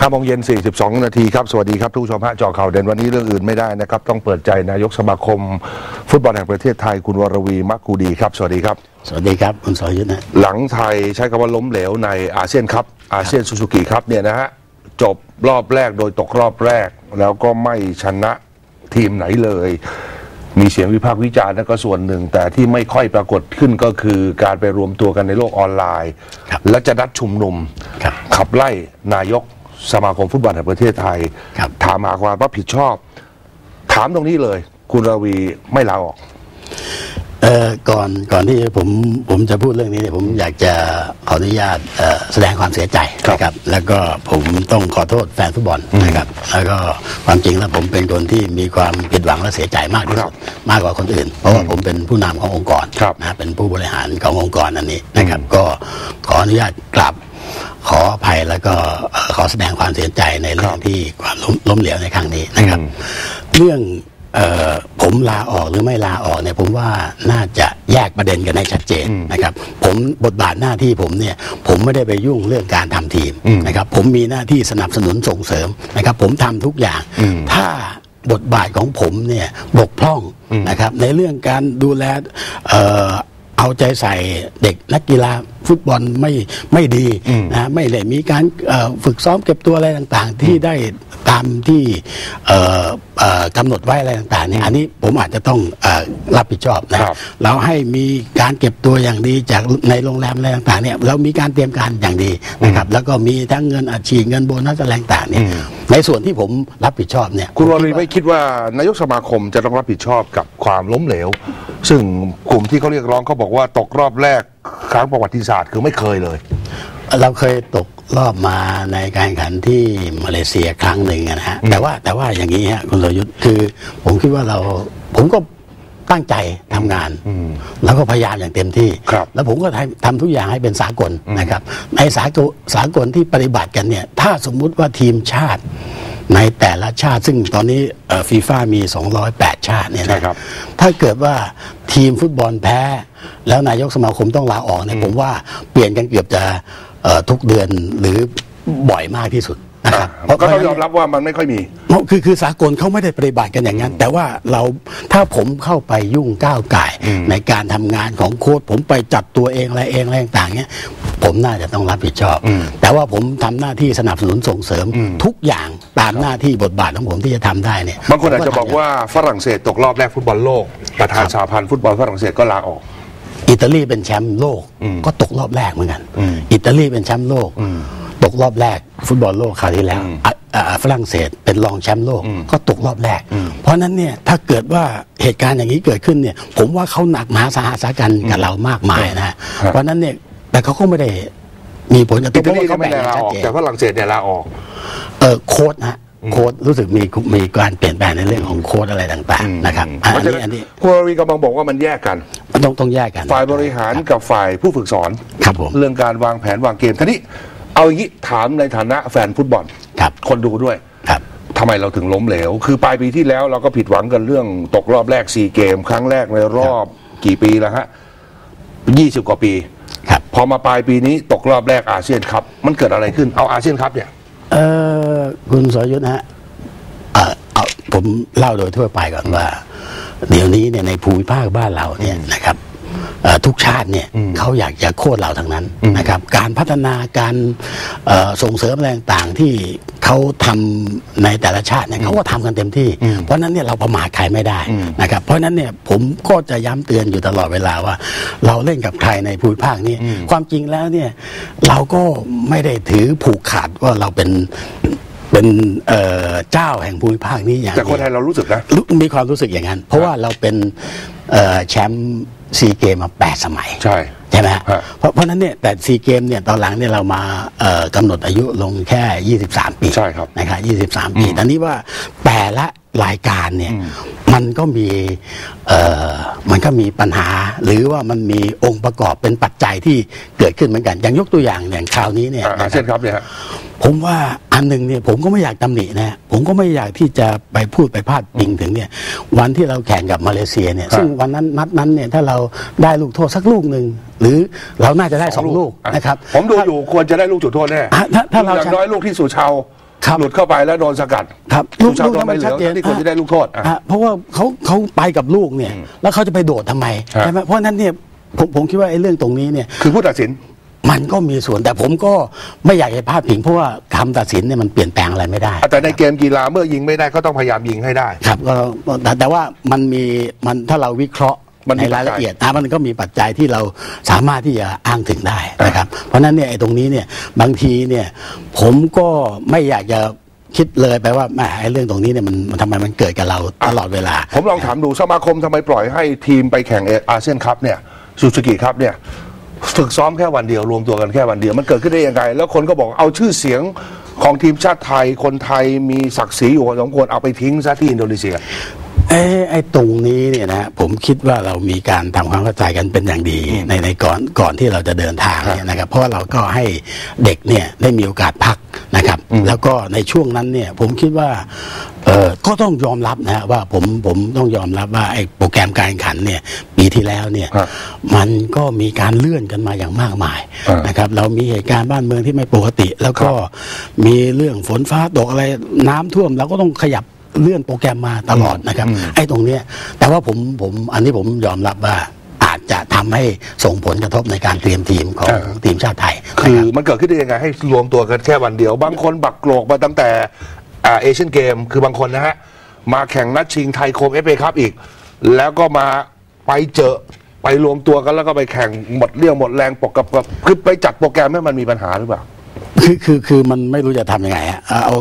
5โมงเย็น 42 นาทีครับ สวัสดีครับทุกผู้ชมฮะเจอข่าวเด่นวันนี้เรื่องอื่นไม่ได้นะครับ ต้องเปิดใจนายกสมาคม ฟุตบอลแห่งประเทศไทยคุณวรวีมักคูดีครับ สวัสดีครับ สวัสดีครับคุณสรยุทธ์นะหลังไทยใช้คำว่าล้มเหลวในอาเซียนครับ อาเซียนซูซูกิครับเนี่ยนะฮะจบรอบแรกโดยตกรอบแรก แล้วก็ไม่ชนะทีมไหนเลย มีเสียงวิพากษ์วิจารณ์นั่นก็ส่วนหนึ่ง แต่ที่ไม่ค่อยปรากฏขึ้นก็คือการไปรวมตัวกันในโลกออนไลน์ครับและจะนัดชุมนุมครับขับไล่นายก สมาคมฟุตบอลแห่งประเทศไทยครับถามหาความรับผิดชอบ ถามตรงนี้เลย คุณราวีไม่ลาออกเอ่อก่อนก่อนที่ผมผมจะพูดเรื่องนี้เนี่ยผมอยากจะขออนุญาตเอ่อแสดงความเสียใจครับนะครับ แล้วก็ผมต้องขอโทษแฟนฟุตบอลนะครับ แล้วก็ความจริงแล้วผมเป็นคนที่มีความผิดหวังและเสียใจมากที่ครัสุบดมากกว่าคนอื่น เพราะว่าผมเป็นผู้นำขององค์กรครับนะเป็นผู้บริหารขององค์กรอันนี้นะครับ ก็ขออนุญาตกลับ ขออภัยแล้วก็เอ่อขอแสดงความเสียใจในเรื่องที่ความล้มล้มเหลวในครั้งนี้นะครับ เรื่องเออผมลาออกหรือไม่ลาออกเนี่ยผมว่าน่าจะแยกประเด็นกันให้ชัดเจนนะครับ ผมบทบาทหน้าที่ผมเนี่ย ผมไม่ได้ไปยุ่งเรื่องการทำทีมนะครับ ผมมีหน้าที่สนับสนุนส่งเสริมนะครับ ผมทำทุกอย่าง ถ้าบทบาทของผมเนี่ยบกพร่องนะครับ ในเรื่องการดูแล เอ่อเอาใจใส่เด็กนักกีฬาฟุตบอลไม่ไม่ดีนะไม่ได้มีการเอ่อฝึกซ้อมเก็บตัวอะไรต่างๆ ที่ได้ตามที่เอ่อเอ่อ กำหนดไว้อะไรต่างๆเนี่ยอันนี้ผมอาจจะต้องเอ่อรับผิดชอบนะครับเราให้มีการเก็บตัวอย่างดีจากในโรงแรมอะไรต่างๆเนี่ยเรามีการเตรียมการอย่างดีนะครับแล้วก็มีทั้งเงินอัดฉีดเงินโบนัสอะไรต่างๆเนี่ยในส่วนที่ผมรับผิดชอบเนี่ยคุณวรีไม่คิดว่านายกสมาคมจะต้องรับผิดชอบกับความล้มเหลว ซึ่งกลุ่มที่เขาเรียกร้องเขาบอกว่าตกรอบแรกครั้งประวัติศาสตร์คือไม่เคยเลย เราเคยตก รอบมาในการแข่งขันที่มาเลเซียครั้งหนึ่งอะนะฮะแต่ว่าแต่ว่าอย่างนี้ฮะคุณสรยุทธ์คือ ผมคิดว่าเราผมก็ตั้งใจทำงาน แล้วก็พยายามอย่างเต็มที่ครับแล้วผมก็ทำทำทุกอย่างให้เป็นสากลนะครับในสากลสากลที่ปฏิบัติกันเนี่ย ถ้าสมมุติว่าทีมชาติในแต่ละชาติซึ่งตอนนี้ฟีฟ่ามี 208 ชาติเนี่ยใช่นะครับ ถ้าเกิดว่าทีมฟุตบอลแพ้ แล้วนายกสมาคมต้องลาออกเนี่ยผมว่าเปลี่ยนกันเกือบจะเอ่อ ทุกเดือนหรือบ่อยมากที่สุดนะครับอ่าก็ต้องยอมรับว่ามันไม่ค่อยมีเพราะคือคือสากลเขาไม่ได้ปฏิบัติกันอย่างนั้น แต่ว่าเราถ้าผมเข้าไปยุ่งก้าวไก่ายในการทำงานของโค้ชผมไปจัดตัวเองอะไรเองอะไรต่างๆเนี่ยผมน่าจะต้องรับผิดชอบ แต่ว่าผมทำหน้าที่สนับสนุนส่งเสริมทุกอย่างตามหน้าที่บทบาทของผมที่จะทำได้เนี่ยบางคนอาจจะบอกว่าฝรั่งเศสตกรอบแรกฟุตบอลโลกประธานสหพันธ์ฟุตบอลฝรั่งเศสก็ลาออก อิตาลีเป็นแชมป์โลกก็ตกรอบแรกเหมือนกันอิตาลีเป็นแชมป์โลกตกรอบแรก ฟุตบอลโลกคราวที่แล้วอะอะฝรั่งเศสเป็นรองแชมป์โลกก็ตกรอบแรก เพราะฉะนั้นเนี่ยถ้าเกิดว่าเหตุการณ์อย่างนี้เกิดขึ้นเนี่ย ผมว่าเขาหนักมหาสาหัสกันกับเรามากมายนะเพราะฉะนั้นเนี่ยแต่เขาก็ไม่ได้มีผลกระทอิบตาลีเพก็ราะว่าเขาไม่แบ่งได้กันลาชัดออกเจนแต่ฝรั่งเศสเนี่ยลาออก เออโค้ดนะ โค้ดรู้สึกมีมีการเปลี่ยนแปลงในเรื่องของโค้ดอะไรต่างๆนะครับอะเพอัราะนฉะนี้นั้นอันนี้คุณวรีกำลังบอกว่ามันแยกกันต้องต้องแยกกัน ฝ่ายบริหารกับฝ่ายผู้ฝึกสอนครับผมเรื่องการวางแผนวางเกมทีนี้ เอาอย่างนี้ถามในฐานะแฟนฟุตบอลครับคนดูด้วยครับทำไมเราถึงล้มเหลว คือปลายปีที่แล้วเราก็ผิดหวังกันเรื่องตกรอบแรกซีเกม ครั้งแรกในรอบกี่ปีแล้วฮะยี่สิบกว่าปีครับพอมาปลายปีนี้ตกรอบแรกอาเซียนครับ มันเกิดอะไรขึ้นเอาอาเซียนครับเนี่ยเออ คุณสรยุทธ์นะฮะเอ่อเอาผมเล่าโดยทั่วไปก่อนว่า เดี๋ยวนี้เนี่ยในภูมิภาคบ้านเราเนี่ยนะครับเอ่อทุกชาติเนี่ยเขาอยากจะโค่นเราทั้งนั้นนะครับ การพัฒนาการเอ่อส่งเสริมอะไรต่างๆที่เขาทำในแต่ละชาติเนี่ยเขาก็ทำกันเต็มที่ เพราะฉะนั้นเนี่ยเราประมาทใครไม่ได้นะครับ เพราะฉะนั้นเนี่ยผมก็จะย้ำเตือนอยู่ตลอดเวลาว่า เราเล่นกับใครในภูมิภาคนี้ความจริงแล้วเนี่ยเราก็ไม่ได้ถือผูกขาดว่าเราเป็น เป็นเอ่อเจ้าแห่งภูมิภาคนี้อย่างแต่คนเดียวไทยเรารู้สึกนะรู้มีความรู้สึกอย่างนั้น เพราะว่าเราเป็นเอ่อแชมป์ซีเกมมา8สมัย ใช่ใช่ไหมฮะฮะเพราะเพราะฉะนั้นเนี่ยแต่ซีเกมเนี่ยตอนหลังเนี่ยเรามาเอ่อกำหนดอายุลงแค่ 23 ปีใช่ครับนะครับ23 ปีแต่นี้ว่าแต่ละรายการเนี่ยมันก็มีเอ่อมันก็มีปัญหา หรือว่ามันมีองค์ประกอบเป็นปัจจัยที่เกิดขึ้นเหมือนกันอย่างยกตัวอย่างอย่างคราวนี้เนี่ยอ่าอานะคเซียรับนครับเนี่ยฮะ ผมว่าอันหนึ่งเนี่ยผมก็ไม่อยากตำหนินะผมก็ไม่อยากที่จะไปพูดไปพาดพิงถึงเนี่ยวันที่เราแข่งกับมาเลเซียเนี่ยครับซึ่งวันนั้นนัดนั้นเนี่ยถ้าเราได้ลูกโทษสักลูกหนึ่งหรือเราน่าจะได้สองลูกอ่นะครับผมดูอยู่ควรจะได้ลูกจุดโทษแน่อะถ้าถ้าเราอย่างน้อยลูกที่สุชาวครับหลุดเข้าไปแล้วโดนสกัดครับลูลูกกชาลูวกตัวนั้นไม่มันเหลืชัดองเจนที่คนที่ได้ลูกโทษอะอะเพราะว่าเขาเขาไปกับลูกเนี่ยแล้วเขาจะไปโดดทำไมฮะใช่ไหมเพราะฉะนั้นเนี่ยผมผมคิดว่าไอ้เรื่องตรงนี้เนี่ยคือผู้ตัดสิน มันก็มีส่วนแต่ผมก็ไม่อยากจะพลาดพิงเพราะว่าคำตัดสินเนี่ยมันเปลี่ยนแปลงอะไรไม่ได้ แต่ในเกมกีฬาเมื่อยิงไม่ได้ก็ต้องพยายามยิงให้ได้ ครับก็แต่แต่ว่ามันมีมันถ้าเราวิเคราะห์มันมีในรายปัจจัยละเอียดนะมันก็มีปัจจัยที่เราสามารถที่จะอ้างถึงได้นะครับ เพราะฉะนั้นเนี่ยไอ้ตรงนี้เนี่ยบางทีเนี่ยผมก็ไม่อยากจะคิดเลยไปว่าแหมไอ้เรื่องตรงนี้เนี่ยมันมันทำไมมันเกิดกับเราตลอดเวลา ผมลองถามดูสมาคมทำไมปล่อยให้ทีมไปแข่งอาเซียนคัพเนี่ยซูซูกิคัพเนี่ย ฝึกซ้อมแค่วันเดียวรวมตัวกันแค่วันเดียวมันเกิดขึ้นได้ยังไง แล้วคนก็บอกเอาชื่อเสียงของทีมชาติไทย คนไทยมีศักดิ์ศรีอยู่พอสมควรเอาไปทิ้งซะที่อินโดนีเซีย เอ้ไอ้ตรงนี้เนี่ยนะผมคิดว่าเรามีการทำความเข้าใจกันเป็นอย่างดีในในก่อนก่อนที่เราจะเดินทางเนี่ยนะครับ เพราะว่าเราก็ให้เด็กเนี่ยได้มีโอกาสพักนะครับ แล้วก็ในช่วงนั้นเนี่ยผมคิดว่าเออก็ต้องยอมรับนะฮะว่าผมผมต้องยอมรับว่าไอ้โปรแกรมการแข่งขันเนี่ยปีที่แล้วเนี่ยครับมันก็มีการเลื่อนกันมาอย่างมากมายอ่านนะครับ เรามีเหตุการณ์บ้านเมืองที่ไม่ปกติ แล้วก็มีเรื่องฝนฟ้าตกอะไรน้ำท่วมเราก็ต้องขยับ เลื่อนโปรแกรมมาตลอดนะครับ ไอ้ตรงเนี้ยแต่ว่าผมผมอันนี้ผมยอมรับว่าอาจจะทำให้ส่งผลกระทบในการเตรียมทีมของอ่าทีมชาติไทย คืนะอรับมันเกิดขึ้นได้ยังไงให้รวมตัวกันแค่วันเดียว บางคนบักโกรกมาตั้งแต่อ่าเอเชียนเกม คือบางคนนะฮะ มาแข่งนัดชิงไทยโคมเอฟเอคัพอีก แล้วก็มาไปเจอไปรวมตัวกันแล้วก็ไปแข่งหมดเรี่ยวหมดแรงปกกับกับคือไปจัดโปรแกรมให้มันมีปัญหาหรือเปล่าคือคือคือมันไม่รู้จะทำยังไงฮะเอา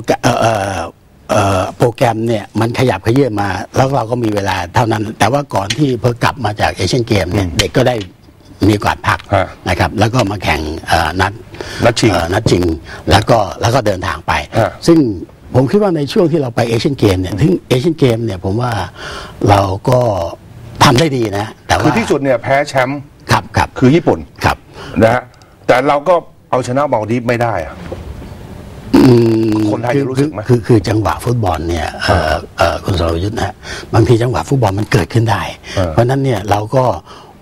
เอาเอ่อเอ่อเอ่อโปรแกรมเนี่ยมันขยับขยื่นมา แล้วเราก็มีเวลาเท่านั้น แต่ว่าก่อนที่เพิ่งกลับมาจากเอเชียนเกมเนี่ยเด็กก็ได้มีโอกาสพักฮะนะครับ แล้วก็มาแข่งเอ่อนัดนัดชิงเอ่อนัดชิงแล้วก็แล้วก็เดินทางไปฮะซึ่งผมคิดว่าในช่วงที่เราไปเอเชียนเกมเนี่ยถึงเอเชียนเกมเนี่ยผมว่าเราก็ทำได้ดีนะ แต่ว่าคือที่สุดเนี่ยแพ้แชมป์ครับครับคือญี่ปุ่นครับนะฮะแต่เราก็เอาชนะมาลดีฟไม่ได้อะอืม คนไทยอจะรู้สึกไหมคือคือจังหวะฟุตบอลเนี่ยเอ่อเอ่อคุณสรยุทธ์นะฮะบางทีจังหวะฟุตบอลมันเกิดขึ้นได้เออเพราะฉะนั้นเนี่ยเราก็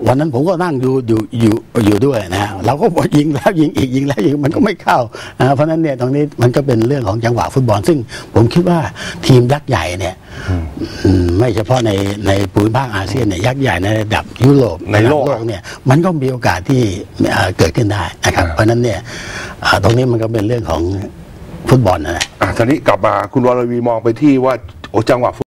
วันนั้นผมก็นั่งอยู่อยู่อยู่อยู่ด้วยนะฮะเราก็บอกยิงแล้วยิงอีกยิงแล้วยิงมันก็ไม่เข้านะเพราะฉะนั้นเนี่ยตรงนี้มันก็เป็นเรื่องของจังหวะฟุตบอล ซึ่งผมคิดว่าทีมยักษ์ใหญ่เนี่ยอืมไม่เฉพาะในในภูมิภาคอาเซียนเนี่ยยักษ์ใหญ่ในระดับยุโรปในโลกระดับเนี่ยมันก็มีโอกาสที่เอ่อเกิดขึ้นได้นะครับอ่าเพราะฉะนั้นเนี่ยเอ่อตรงนี้มันก็เป็นเรื่องของ ฟุตบอลนะนะอะทีนี้กลับมาคุณวรวีมองไปที่ว่าโอ้จังหวะ